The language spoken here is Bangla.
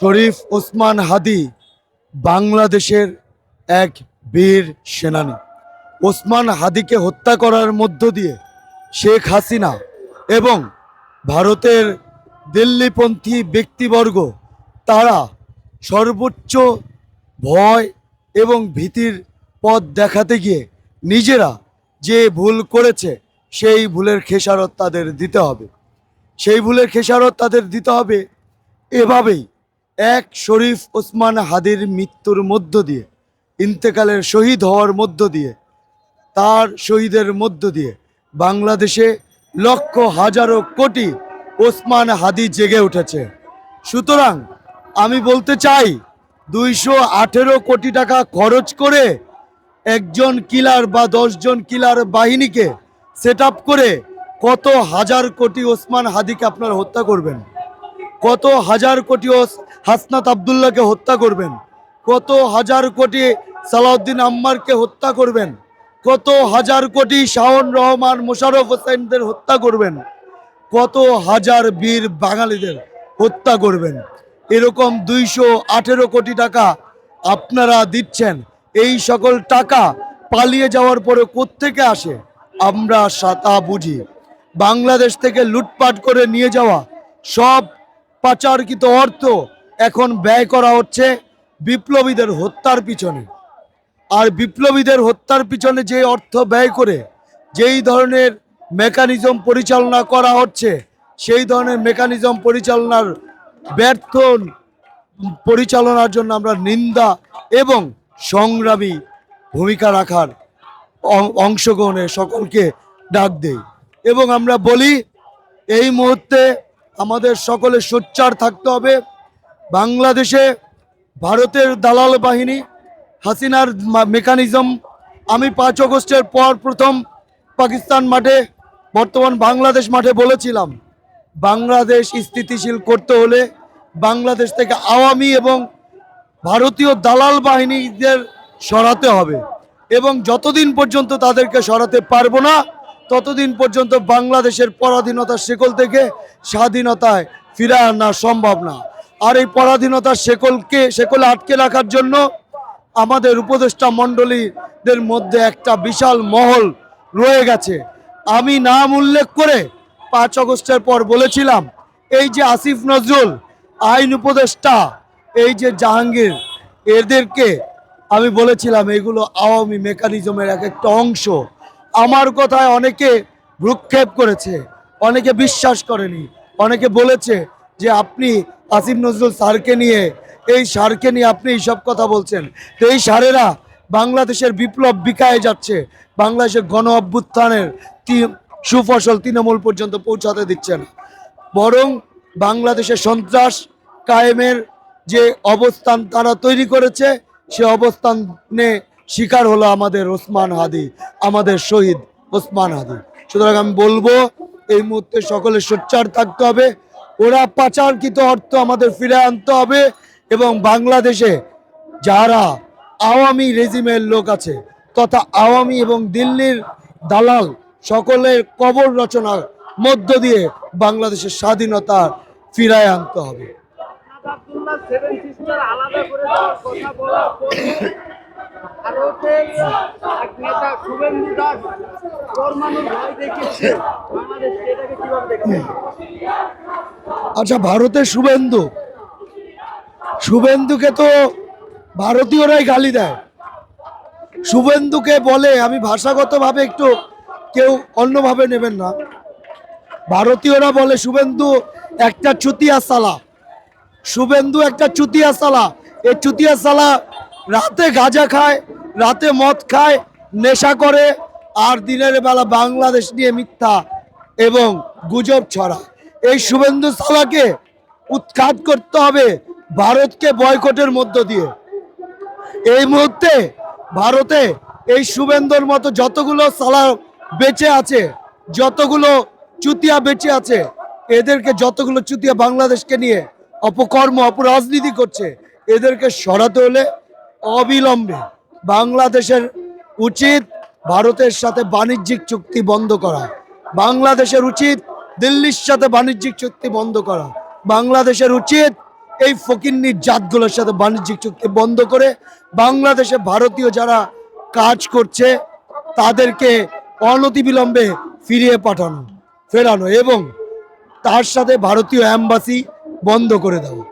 শরীফ ওসমান হাদি বাংলাদেশের এক বীর সেনানী। ওসমান হাদিকে হত্যা করার মধ্য দিয়ে শেখ হাসিনা এবং ভারতের দিল্লিপন্থী ব্যক্তিবর্গ, তারা সর্বোচ্চ ভয় এবং ভীতির পথ দেখাতে গিয়ে নিজেরা যে ভুল করেছে, সেই ভুলের খেসারত তাদের দিতে হবে। সেই ভুলের খেসারত তাদের দিতে হবে এভাবেই। এক শরীফ ওসমান হাদির মৃত্যুর মধ্য দিয়ে, ইন্তেকালের শহীদ হওয়ার মধ্য দিয়ে, তার শহীদের মধ্য দিয়ে বাংলাদেশে লক্ষ হাজারো কোটি ওসমান হাদি জেগে উঠেছে। সুতরাং আমি বলতে চাই, দুইশো আঠেরো কোটি টাকা খরচ করে একজন কিলার বা দশজন কিলার বাহিনীকে সেট করে কত হাজার কোটি ওসমান হাদিকে আপনারা হত্যা করবেন? কত হাজার কোটি হাসনাত আবদুল্লাহকে হত্যা করবেন? কত হাজার কোটি সালাউদ্দিন আম্মারকে হত্যা করবেন? কত হাজার কোটি শাহন রহমান মোশারফ হোসেনদের হত্যা করবেন? কত হাজার বীর বাঙালিদের হত্যা করবেন? এরকম দুইশো আঠেরো কোটি টাকা আপনারা দিচ্ছেন। এই সকল টাকা পালিয়ে যাওয়ার পরে কোত্থেকে আসে? আমরা সাতা বুঝি। বাংলাদেশ থেকে লুটপাট করে নিয়ে যাওয়া সব পাচারকৃত অর্থ এখন ব্যয় করা হচ্ছে বিপ্লবীদের হত্যার পিছনে। আর বিপ্লবীদের হত্যার পিছনে যে অর্থ ব্যয় করে, যেই ধরনের মেকানিজম পরিচালনা করা হচ্ছে, সেই ধরনের মেকানিজম পরিচালনার ব্যর্থ পরিচালনার জন্য আমরা নিন্দা এবং সংগ্রামী ভূমিকা রাখার অংশগ্রহণে সকলকে ডাক দেই। এবং আমরা বলি, এই মুহূর্তে আমাদের সকলে সোচ্চার থাকতে হবে। বাংলাদেশে ভারতের দালাল বাহিনী, হাসিনার মেকানিজম আমি পাঁচ আগস্টের পর প্রথম পাকিস্তান মাঠে, বর্তমান বাংলাদেশ মাঠে বলেছিলাম, বাংলাদেশ স্থিতিশীল করতে হলে বাংলাদেশ থেকে আওয়ামী এবং ভারতীয় দালাল বাহিনীদের সরাতে হবে এবং যতদিন পর্যন্ত তাদেরকে সরাতে পারব না ততদিন পর্যন্ত বাংলাদেশের পরাধীনতার শেকল থেকে স্বাধীনতায় ফিরে আনা সম্ভব না। আর এই পরাধীনতার শেকলকে শেকলে আটকে রাখার জন্য আমাদের উপদেষ্টা মণ্ডলীদের মধ্যে একটা বিশাল মহল রয়ে গেছে। আমি নাম উল্লেখ করে পাঁচ আগস্টের পর বলেছিলাম, এই যে আসিফ নজরুল, আইন উপদেষ্টা, এই যে জাহাঙ্গীর, এদেরকে আমি বলেছিলাম, এগুলো আওয়ামী মেকানিজমের এক একটা অংশ। আমার কথায় অনেকে ভ্রুক্ষেপ করেছে, অনেকে বিশ্বাস করেনি, অনেকে বলেছে যে আপনি আসিফ নজরুল স্যারকে নিয়ে, এই সারকে নিয়ে আপনি এইসব কথা বলছেন। তো এই সারেরা বাংলাদেশের বিপ্লব বিকায়ে যাচ্ছে, বাংলাদেশের গণ অভ্যুত্থানের সুফসল তৃণমূল পর্যন্ত পৌঁছাতে দিচ্ছেন বরং বাংলাদেশের সন্ত্রাস কায়েমের যে অবস্থান তারা তৈরি করেছে, সে অবস্থানে শিকার হলো আমাদের ওসমান হাদি, আমাদের শহীদ ওসমান হাদি। সুতরাং আমি বলব, এই মুহূর্তে সকলে সোচ্চার থাকতে হবে। ওরা পাচারকৃত অর্থ আমাদের ফিরে আনতে হবে এবং বাংলাদেশে যারা আওয়ামী রেজিমের লোক আছে তথা আওয়ামী এবং দিল্লির দালাল, সকলের কবর রচনার মধ্য দিয়ে বাংলাদেশের স্বাধীনতা ফিরায় আনতে হবে। এক নেতা শুভেন্দু দাস ভয় দেখিয়েছে। বাংলাদেশকে এটাকে কীভাবে আচ্ছা ভারতের শুভেন্দু। শুভেন্দুকে তো ভারতীয়রাই গালি দেয়। শুভেন্দুকে বলে, আমি ভাষাগতভাবে একটু কেউ অন্যভাবে নেবেন না। ভারতীয়রা বলে, শুভেন্দু একটা চুতিয়া সালা। শুভেন্দু একটা চুতিয়া সালা। এই চুতিয়া সালা রাতে গাঁজা খায়, রাতে মদ খায়, নেশা করে, আর দিনের বেলা বাংলাদেশ নিয়ে মিথ্যা এবং গুজব ছড়া এই শুভেন্দু সালাকে উৎখাত করতে হবে ভারতকে বয়কটের মধ্য দিয়ে। এই মুহূর্তে ভারতে এই শুভেন্দুর মতো যতগুলো সালা বেঁচে আছে, যতগুলো চুতিয়া বেঁচে আছে, এদেরকে যতগুলো চুতিয়া বাংলাদেশকে নিয়ে অপকর্ম, অপরাজনীতি করছে, এদেরকে সরাতে হলে অবিলম্বে বাংলাদেশের উচিত ভারতের সাথে বাণিজ্যিক চুক্তি বন্ধ করা। বাংলাদেশের উচিত দিল্লির সাথে বাণিজ্যিক চুক্তি বন্ধ করা। বাংলাদেশের উচিত এই ফকিন্নির জাতগুলোর সাথে বাণিজ্যিক চুক্তি বন্ধ করে বাংলাদেশে ভারতীয় যারা কাজ করছে, তাদেরকে অনতিবিলম্বে ফিরিয়ে পাঠানো, ফেরানো এবং তার সাথে ভারতীয় অ্যাম্বাসি বন্ধ করে দেওয়া।